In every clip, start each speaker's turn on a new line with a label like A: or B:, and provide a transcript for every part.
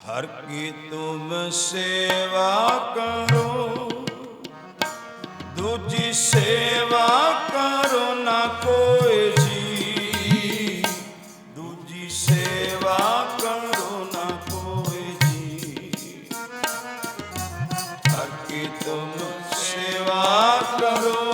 A: ਹਰ ਕੀ ਤੁਮ ਸੇਵਾ ਕਰੋ, ਦੂਜੀ ਸੇਵਾ ਕਰੋ ਨਾ ਕੋਈ ਜੀ। ਦੂਜੀ ਸੇਵਾ ਕਰੋ ਨਾ ਕੋਈ ਜੀ। ਹਰ ਕੀ ਤੁਮ ਸੇਵਾ ਕਰੋ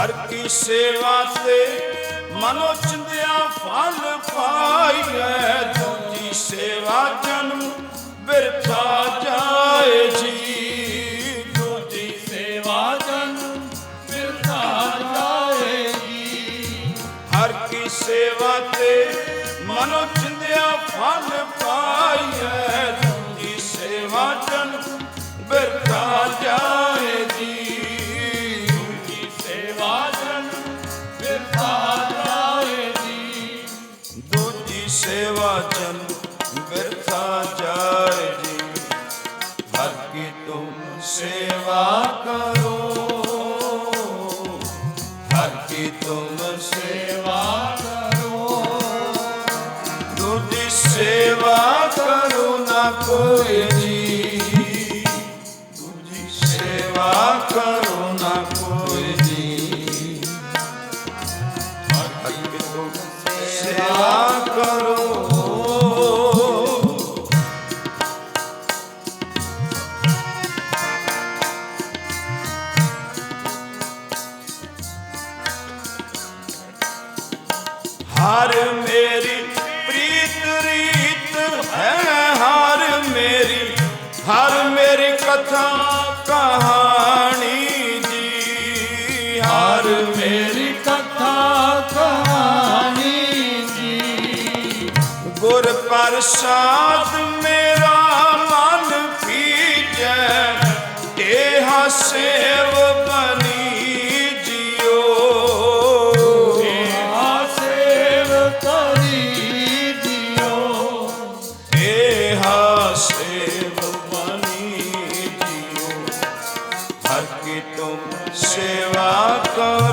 A: ਹਰ ਕੀ ਸੇਵਾ ਤੇ ਮਨੋ ਚਿੰਦਿਆ ਫਲ ਪਾਈਐ ਦੂਜੀ ਸੇਵਾ ਜਨਮ ਬਿਰਥਾ ਜਾਏ ਜੀ। ਦੂਜੀ ਸੇਵਾ ਜਨਮ ਬਿਰਥਾ ਜਾਏਗੀ ਹਰ ਕੀ ਸੇਵਾ ਤੇ ਮਨੋ ਚਿੰਦਿਆ ਫਲ ਪਾਈਐ ਦੂਜੀ ਸੇਵਾ ਜਨਮ ਬਿਰਥਾ ਜਾਏਗੀ ਸੇਵਾ ਜਨਮ ਬਿਰਥਾ ਜਾਏਗੀ ਹਰ ਕੀ ਤੁਮ ਸੇਵਾ ਕਰੋ। ਹਰ ਕੀ ਤੁਮ ਸੇਵਾ ਕਰੋ। ਦੂਜੀ ਸੇਵਾ ਕਰੋ ਨਾ ਕੋਈ ਕਥਾ ਕਹਾਣੀ ਜੀ। ਹਰ ਮੇਰੀ
B: ਕਥਾ ਕਹਾਣੀ ਜੀ।
A: ਗੁਰ ਪ੍ਰਸਾਦ ਤੁਮ ਸੇਵਾ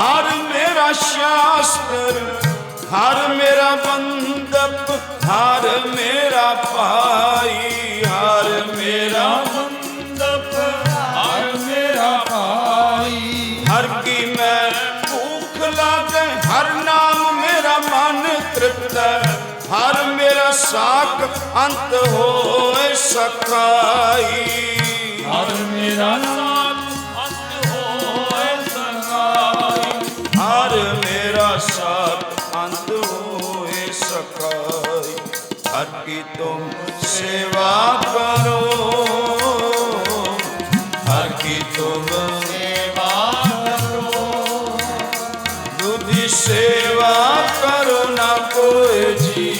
A: ਹਰ ਮੇਰਾ ਸ਼ਾਸਤਰ, ਹਰ ਮੇਰਾ ਬੰਦਪ ਹਰ ਮੇਰਾ ਭਾਈ, ਹਰ ਮੇਰਾ
B: ਮੰਦਪ ਹਰ ਮੇਰਾ ਭਾਈ।
A: ਹਰ ਕੀ ਮੈਂ ਭੂਖ ਲਾਗੇ, ਹਰ ਨਾਮ ਮੇਰਾ ਮਨ ਤ੍ਰਿਪਤ, ਹਰ ਮੇਰਾ ਸਾਖ ਅੰਤ ਹੋਏ ਸਖਾਈ।
B: ਹਰ ਮੇਰਾ ਸਾਥ
A: ਸਾਥ ਅੰਤ ਹੋਏ ਸਕਾਈ ਤੁਮ ਸੇਵਾ ਕਰੋ। ਹਰ ਕੀ ਤੁਮ
B: ਸੇਵਾ ਕਰੋ।
A: ਨਾ ਕੋਈ ਜੀ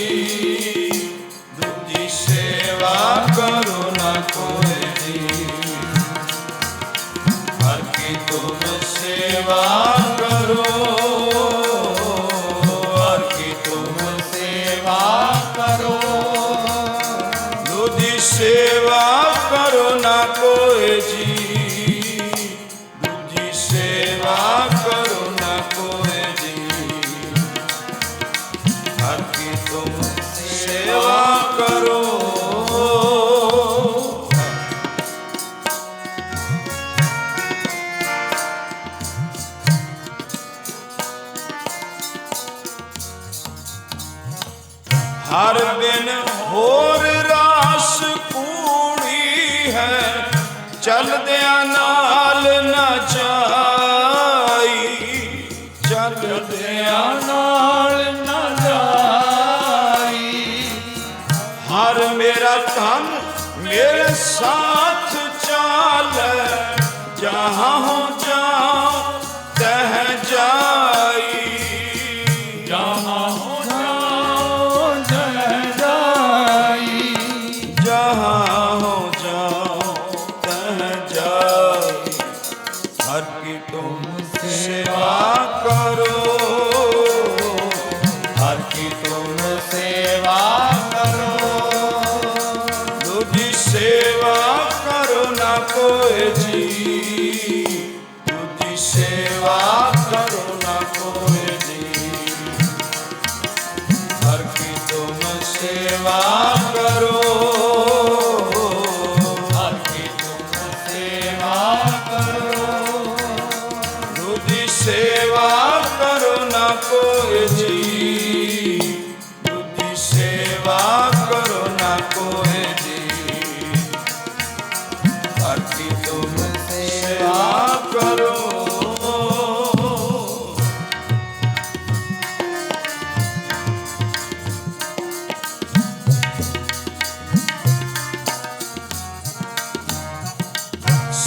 A: ਦੁਧੀ ਸੇਵਾ ਕਰੋ ਨਾ
B: ਕੋਈ ਜੀ
A: ਹਰ ਕੀ ਤੁਮ ਸੇਵਾ ਕਰੋ ਨਾ ਕੋਏ ਜੀ। ਸੇਵਾ ਕਰੋ ਨਾ ਕੋਏ ਜੀ। ਹਰ ਕੀ ਤੁਮ ਸੇਵਾ ਹਰ ਬਿਨ ਹੋਰ ਚਲਦਿਆਂ ਨਾਲ ਨਾ ਚਾਈ ਚਲਦਿਆਂ
B: ਨਾਲ ਨਾ ਚਾਈ
A: ਹਰ ਮੇਰਾ ਧਨ ਮੇਰੇ ਸਾਥ ਚਾਲ। ਜਹਾਂ
B: Shiva.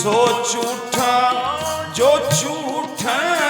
B: ਸੋ ਝੂਠਾ ਜੋ ਝੂਠਾ